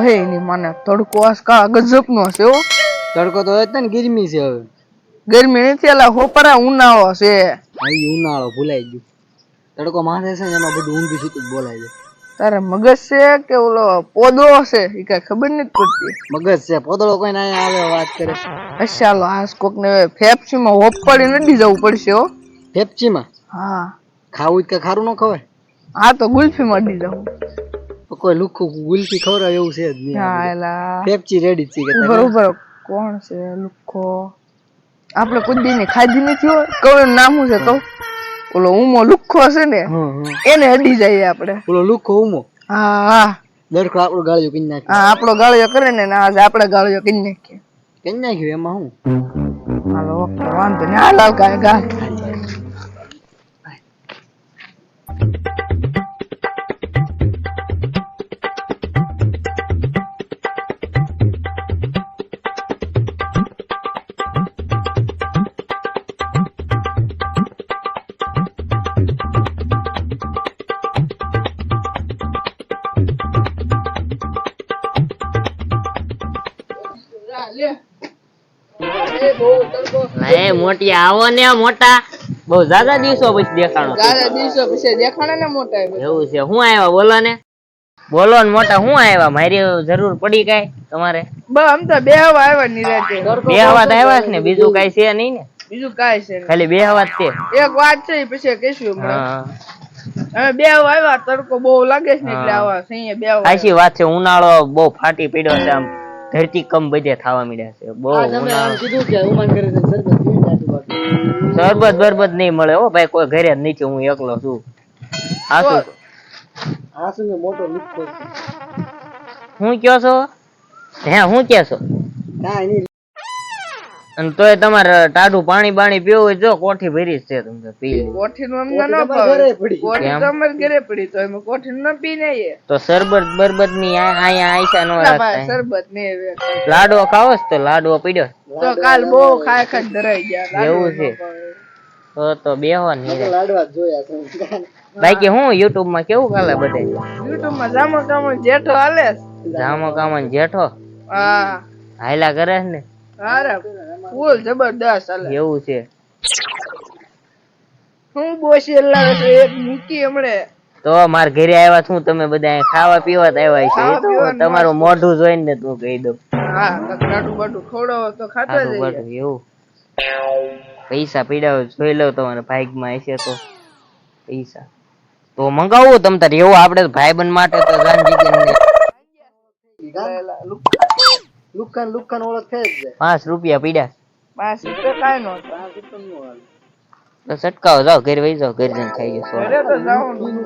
હે એની મને તડકો આસકા ગજબનો છે હો. તડકો તો હોય ને ગરમી છે હવે. ગરમી નથી એલા હોપરા ઉનાળો છે. આઈ ઉનાળો ભૂલાઈ ગયું. તડકો માથે છે ને એમાં બધું ઊંધું સીધું બોલાય છે. તારે મગજ છે કે ઓલો પોદો છે? એ કઈ ખબર નથી પડતી. મગજ છે પોતળો કોઈ ના આવે વાત કરે. હશે ચાલો આ કોક ને ફેફસીમાં હોપ પડી નથી જવું પડશે હો. ફેપચીમાં હા. ખાવું કે ખારું ન ખવાય? હા તો ગુલ્ફી અડી જવું. કોઈ લુખું ગુલકી ખવડાવે એવું છે જ નહીં હા એલા ફેપચી રેડી જ છે ઉભર ઉભર કોણ છે લુખો? આપણે કુદી ને ખાધી નથી હોય? કયું નામ શું છે તો ઓલો ઉમો લુખો છે ને એને અડી જાય આપણે. ઓલો લુખો ઉમો? હા હા. દરખો આપણો ગાળિયું કઈ નાખે. હા આપણો ગાળિયો કરે ને ના આજે આપણે ગાળિયો કરી નાખીએ. કઈ નાખ્યું એમાં હું? હાલો વાંધો નહીં. હાલ હાલ ગાય ગા એ આવો ને મોટા. બહુ જાજા દિવસો પછી દેખાણો. ગાળા દિવસો પછી દેખાડે ને મોટા એવું છે. હું આવ્યા? બોલો ને. બોલો ને મોટા હું આવ્યા? મારી જરૂર પડી કઈ તમારે? બસ આમ તો બે હવા આવ્યા નિરાતે. બે હવા તો આવ્યા છે ને બીજું કઈ છે નહીં ને. બીજું કઈ છે ખાલી બે હવા જ છે. એક વાત છે પછી કહીશું હા. હવે બે હવા આવ્યા તડકો બહુ લાગે છે ને એટલે આવા સહીએ બે હવા વાત છે ઉનાળો બહુ ફાટી પડ્યો છે આમ. ધરતી કમ બધે થવા મળ્યા છે. બહુ તમે ઉનાળો. કીધું કે ઉમાન કરે છે સરબત બરબત નહીં મળે. હો ભાઈ કોઈ ઘરે નીચે નથી હું એકલો છું. હા શું? આ શું ને મોટો લુખો હું કયો છો? હે હું કે છો? ના અને તોય તમારે ટાઢું પાણી બાણી પીવું હોય જો કોઠી ભરી છે તમને પી કોઠી નું અમને ન ભાવે. પડી. કોઠી તો અમારે ઘરે પડી તો એમાં કોઠી ન પી નઈએ તો સરબત બરબતની આ- અહીંયા આયસા નો ના રાખતા શરબત ને. લાડવો ખાવો તો લાડવો પીડ્યો તો કાલ બહુ ખાય ખાય ધરાઈ ગયા. એવું છે. તો તો બેહવા નહીં લાડવા જોયા છે બાકી હું યુટ્યુબમાં કેવું કાલે બધે? યુટ્યુબમાં જામો જામો જેઠો હાલે જામો કામો જેઠો? હા. હાયલા કરે છે ને? અરે ફૂલ જબરદસ્ત હાલે એવું છે. હું બોસી લાવે છે એક મૂકી હમણે. તો માર ઘરે આવ્યા છું તમે બધા ખાવા પીવા આવ્યા છે? તમારું મોઢું જોઈને ને તું કહી દઉં. હા બાડું ખવડાવો તો ખાતા જઈએ. એવું. પૈસા પીડાવો જોઈ લઉં તમારા ભાગમાં હશે તો. પૈસા. તો મંગાવું તમ તારે એવું આપણે ભાઈબંધ માટે તો ગાંધી લુકાન લુકાન ઓળખ થઈ જ જાય. પાંચ રૂપિયા પીડ્યા પાંચ રૂપિયા કાંઈ પાંચ તો સટકાવો જાઓ ઘરે વહી જાઓ ઘરે જઈને ખાઈ જશો. ઘરે તો જવાનું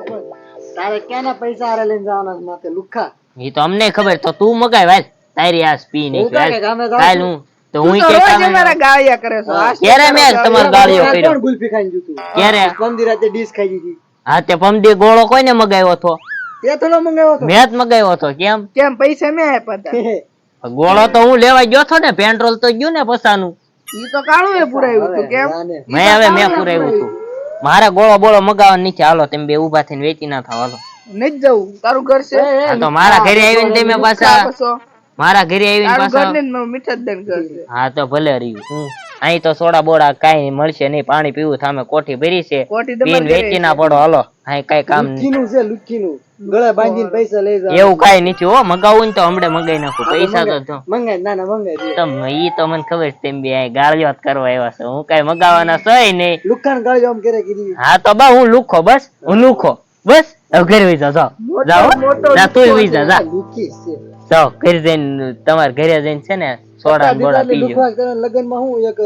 તારે ક્યાંના પૈસા હારે લઈને જવાના માથે લુખા? એ તો અમને ખબર તો તું મગાય વાલ. તારી નહીં હું કાંઈ તો હું કે રોજ કામ ગાળિયા કરે છે. ક્યારે મેં તમારો ગાળિયો કર્યો? કોણ ગુલ્ફી ખાઈને જતું? ક્યારે? પંદી રાતે ડીશ ખાઈ દીધી હા તે પમદી ગોળો કોઈને મગાવ્યો હતો? તે થોડો મંગાવ્યો મેં જ મગાવ્યો હતો કેમ? કેમ પૈસા મેં આપ્યા હતા? ગોળો તો હું લેવા ગયો હતો ને પેટ્રોલ તો ગયું ને પસાનું. ઈ તો કાળું એ પુરાયું હતું કેમ? મેં હવે મેં પુરાવ્યું હતું. મારા ગોળો બોળો મગાવવા નીચે હાલો તમે બે ઊભા થઈને વેચી ના થાવ હાલો. નથી જવું તારું ઘર છે? તો મારા ઘરે આવીને તમે પાછા મારા ઘરે આવીને પાછા મીઠા જ મારું ઘર હા તો ભલે રહ્યું. હું અહીં તો સોડા બોડા કઈ મળશે નહીં. પાણી પીવું સામે કોઠી ભરી છે. પીન વેચી ના પડો. હાલો અહીં કઈ કામ નહીં લુખીનું છે લુખીનું. ગળે બાંધીને પૈસા લઈ જાવ એવું કઈ નથી હો. મગાવું ને તો હમણે મગાઈ નાખું. પૈસા તો મંગાય. ના ના મંગાય તમે ઈ તો મને ખબર છે તેમ બે અહીં ગાળિયો કરવા આવ્યા છે. હું કઈ મગાવાના સય નહીં. લુખાણ ગાળિયો આમ કરે કીધી. હા તો બા હું લુખો બસ. હું લુખો. બસ. હવે ઘરે વઈ જાવ જાઓ. જાઓ તું વઈ જા જા. જાઓ ઘરે જઈને તમારે ઘરે જઈને છે ને સોડા ને બોડા પીજો લુખવા કરે લગનમાં હું એક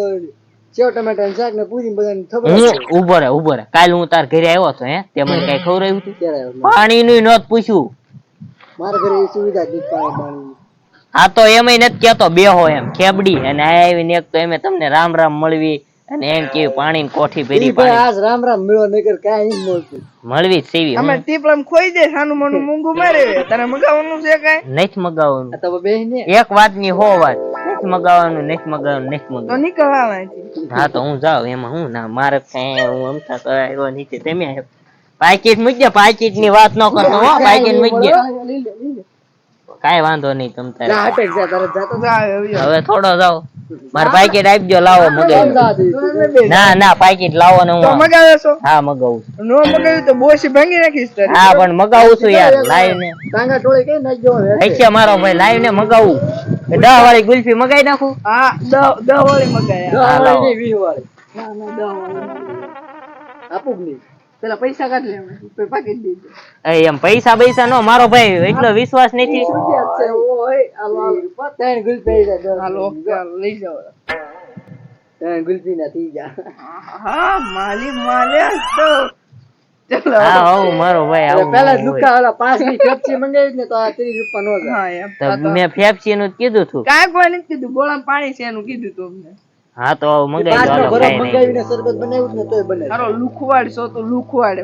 સેવ ટમેટા ને શાક ને પૂરી બધાને ખબર ઊભો રે ઊભો રે. કાલ હું તાર ઘરે આવ્યો હતો હે? તે મને કઈ ખવડાવ્યું હતું? પાણી નું નહોત પૂછ્યું મારા ઘરે સુવિધા જ પાણી બાણી તો એમય નથી કેતો બેહો એમ ખેબડી. અને આવીને એક તો એમે તમને રામ રામ મળવી અને એમ કે પાણી કોઠી ભરી પાણી. આજ રામ રામ મેળો નગર કાઈ મળતું. મળવી સેવી અમે ટીપલમ ખોઈ દે સાનું મનું મૂંગું મારે. તને મગાવવાનું છે કાઈ? નથી મગાવવાનું. તો બે ને એક વાતની હો વાત. મગાવવાનું નથી મગાવવાનું તો મગાવવાનું. હાલ અહીંથી. હા તો હું જાઉં એમાં હું? ના મારે કઈ હું અમથા તો આવ્યો નીચે. તમે પાકીટ મૂકજે પાકીટની વાત ન કરતો હો પાકીટ મૂકજે. કાંઈ વાંધો નહીં તમ તારે. હવે થોડો જાઓ મારે પાકેટ આપજો લાવો મગાવી ના ના પાકીટ લાવો ને તો હું મગાવે છો? હા મગાવું છું. નો મગાવ્યું તો બોસી ભાંગી નાખીશ તારી. હા પણ મગાવું છું યાર લાઈવ ને ટાંગા ટોળી કઈ નાખજો હે મારો ભાઈ લાઈવ ને મગાવું. દહ વાળી ગુલ્ફી મગાવી નાખું? હા દહ દહ વાળી મગાયા દસ વાળી નહીં, વીસ વાળી. ના ના દહ વાળી આપું કે નહીં? પેલા પૈસા કાઢ લે એમ પૈસા પૈસા નો મારો ભાઈ એટલો વિશ્વાસ નથી. ત્રણ ગુલ્ફી લઈ ગુલ્ફી ના થઈ જા હા માલી માલ્યા તો. ચલો. હા મારો ભાઈ આવું પેલા. લુકા ઓલા પાંચની મંગાવી ને તો આ ત્રીસ રૂપિયા નો હા એમ. તો મેં ફેફસી નું જ કીધું તું. કાંઈ કોઈ નથી કીધું. ગોળામાં પાણી છે એનું કીધું તું અમને. હા તો મગાવી દો મંગાવીને શરબત બનાવ્યું ને તોય બને લુખવાડ છો તો લુખવાડ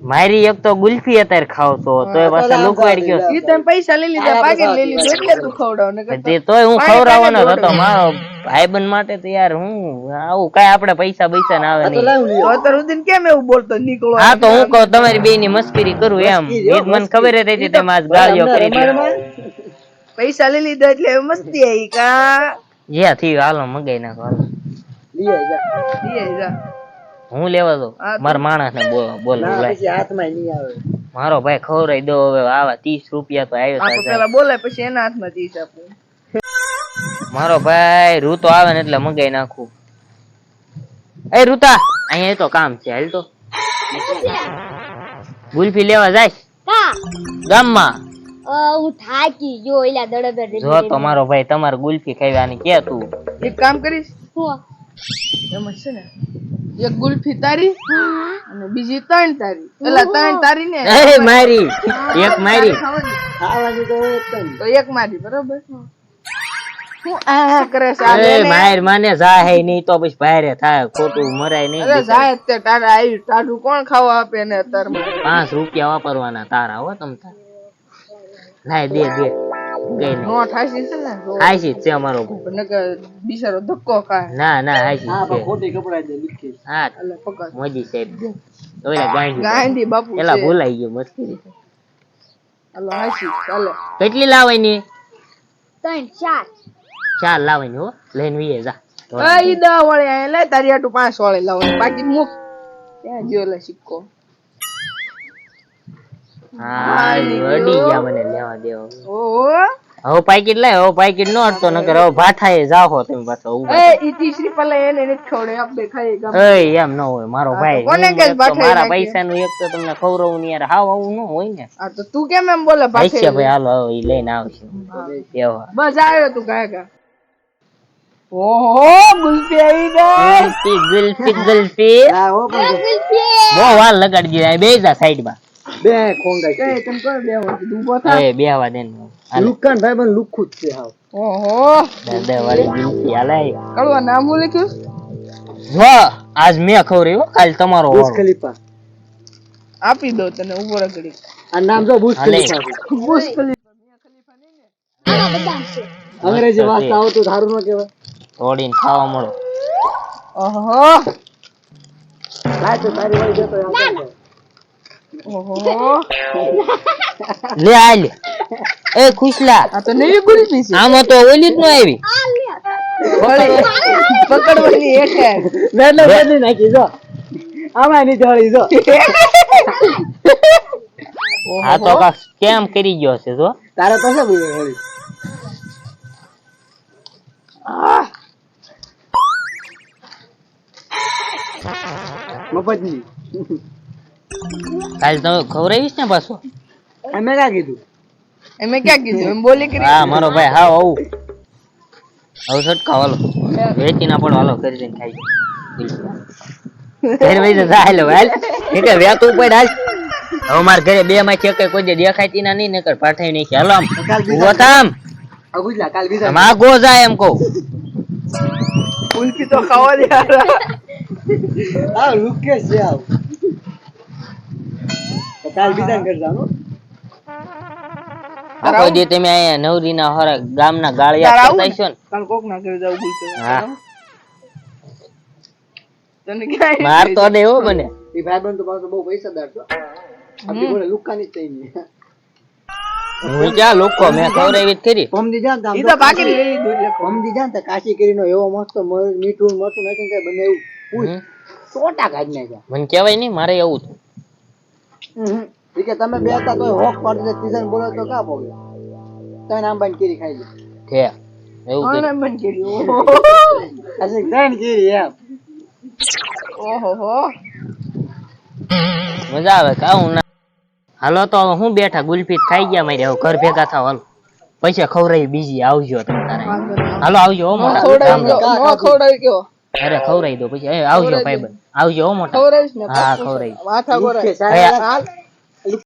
મારી એક તો ગુલ્ફી અત્યારે ખાવ છો તો એ પાછા લુકવાડ ગયો. ઈ તમે પૈસા લઈ લીધા પાકીટ લઈ લીધું એટલે તું ખવડાવ ને તે તોય હું ખવડાવવાનો હતો. મારો ભાઈબંધ માટે તો યાર હું આવું કાઈ આપણે પૈસા બૈસા ના આવે નહીં. અત્યારે લ્યો કેમ એવું બોલતો? નીકળો હા તો હું કહું તમારી બે ની મસ્કરી કરું એમ. એક ઈ મને ખબર જ હતી તમે આજ ગાળિયો કરી પૈસા લઈ લીધા એટલે મસ્તી આવી કા? જ્યાં થયું હાલો મગાઈ નાખો હાલો. લઈ આય જા. ઈ આઈ જા હું લેવા દો મારા માણસ ને બોલ હાથમાં નહીં આવે. મારો ભાઈ ખવડાવી દો હવે આવા ત્રીસ રૂપિયા તો આવ્યો પેલા બોલાય પછી એના હાથમાં ત્રીસ આપું. મારો ભાઈ ઋતુ આવે ને એટલે મંગાઈ નાખું. એ રૂતા અહીંયા તો કામ છે હાલ તો. ગુલ્ફી લેવા જાય? ગામમાં? હું થાકી ગયો એલા જો તો મારો ભાઈ તમારે ગુલ્ફી ખાવાની કે તું? એક કામ કરીશ? હું. એમ છે ને એક ગુલ્ફી તારી અને બીજી ત્રણ તારી. એટલે ત્રણ તારી ને એ મારી. એક મારી. તો એક મારી બરોબર? હું. આ કરે છે. માર માને જાહે નહીં તો પછી ભારે થાય. ખોટું મરાય નહીં જાય જ તે તારા આવી કોણ ખાવા આપે ને અત્યારમાં? પાંચ રૂપિયા વાપરવાના તારા હો તમ તાર. લાય દે દે. નો. થાશી છે ને તો છે અમારો ભાઈ. કે બિચારો ધક્કો ખાય. ના ના હાઈસી હા છે. ખોટી કપડાં દે લીખી હા એટલે પકડ. મોદી સાહેબ. દે ઓલા ગાંધી. ગાંધી બાપુ એલા ભૂલાઈ ગયો મસ્તી હાલો હાશી ચાલે કેટલી લાવવાની? ત્રણ ચાર. ચાર લાવવાની હો. લઈને વીએ જા. એ દા વાળી લે તારી આટુ પાંચ વળે લાવવાની. બાકી મુક. ત્યાં જો લે સિક્કો. હા અડી ગયા મને લેવા દેવા. ઓહો. હવે પાકીટ લાય હવે પાકીટ નો અડતો નકર હવે ભાઠાએ જાઓ તમે પાછો ઊભા એ ઈ તીસરી પલ્લે એને નથી ખવડે આપણે ખાઈ ગમ એય એમ ન હોય મારો ભાઈ કોને મારા પૈસા નું એક તો તમને ખવડાવું નહીં યાર હાવ આવું ન હોય ને. આ તો તું કેમ એમ બોલે ભાઈ હાલો હવે ઈ લઈને આવશે. એવા બસ આવ્યો તું કાય કા ઓહો ગુલ્ફી આવી ગઈ. ગુલ્ફી ગુલ્ફી ગુલ્ફી હા હો પણ બહુ વાર લગાડી દીધા સાઈડમાં બે ખોંગા કે તમ કોઈ બે વખત ઊભો થા. એ બે હવા દે ને લુકાન ભાઈ પણ લુખુ જ છે હાવ. ઓહો. બે બે વાળી ગુલ્ફી આલે કડવા નામ હું લખ્યું? જો આજ મે ખવડાવ્યું હો, કાલ તમારો બુર્જ ખલીફા. આપી દો તને ઊભો રગડી આ નામ જો હાલે. ખલીફા. બુશ ખલી આમાં બધા છે અંગ્રેજી મસ્ત આવો તો ધારું ન કહેવાય. તોડીને ખાવા મળો. ઓહો. લાય તો તારી વાળી જતો આપણે ઓહો લે આ એ ખુશલા. આ તો નવી ગુલ્ફી છે. આમાં તો ઓલી જ ન આવી. પકડવાની એક વેલો બદલી નાખી જો. આમાં ની જોડી જો. આ તો કા સ્કેમ કરી ગયો છે જો. તારે તો શું ભાઈ વાળી મફતની. કાલ તમે ખવરાવીશ ને પાછો. અમે ક્યાં કીધું? એમે ક્યાં કીધું? એમ બોલી કરી. હા મારો ભાઈ હા આવું. આવું છટકા હાલો. વેચી ના પણ વાલો કરી દઈને ખાઈ ઘરે વઈ જા હાલો હાલ. એ કે વેતું પડ હાલ. હવે મારા ઘરે બે માંથી છે કોઈ જે દેખાય ના નહીં નકર પાઠાઈ નહીં હાલો આમ. ઊભો થામ આ ગુજલા કાલ બીજા આમ આગો જાય એમ કહું. ગુલ્ફી તો ખાવા દે યાર. હા લુકે છે આવ. તો કાલ બીજા ઘર જાનો આ કોઈ દી તમે અહીંયા નવરીના હોરા ગામના ગાળિયા કરતા ને? છો ને? કાલ કોક ના ઘરે જાવ હા. તને ક્યાંય માર તો દે હો મને. એ ભાઈ બંધ તો પાછો બહુ પૈસાદાર છો. આપણી બોલે લુકાની જ થઈ હું ક્યાં લોકો મેં ખવડાવી કરી પમદી જાન ઈ તો બાકી લઈ લીધું એટલે પમદી જાન તો કાશી કરીનો એવો મસ્ત મીઠું મસ્ત નાખીને બને એવું પૂછ. સોટા કાઢી નાખ્યા મને કહેવાય નહીં મારે એવું કે તમે બે હતા તોય હોક પાડી દે તીજાને બોલો તો કા પોગે તને આંબાની કેરી ખાઈ લે. કે એવું કે? આને બંધ કર્યું અસી ત્રણ કેરી એમ. ઓહો હો. મજા આવે કાવું ના હાલો તો હવે હું બેઠા ગુલ્ફી ખાઈ ગયા મારી હવે ઘર ભેગા થાવ હાલો. પૈસા ખવરાઈ બીજી આવજો તમે તારે હાલો આવજો હો મોટા ખવડાવી ગયો અરે ખવરાઈ દો પછી. એ આવજો ભાઈબંધ. આવજો મોટા. ખવડાવીશ ને. હા ખવડાવી માથા ઈ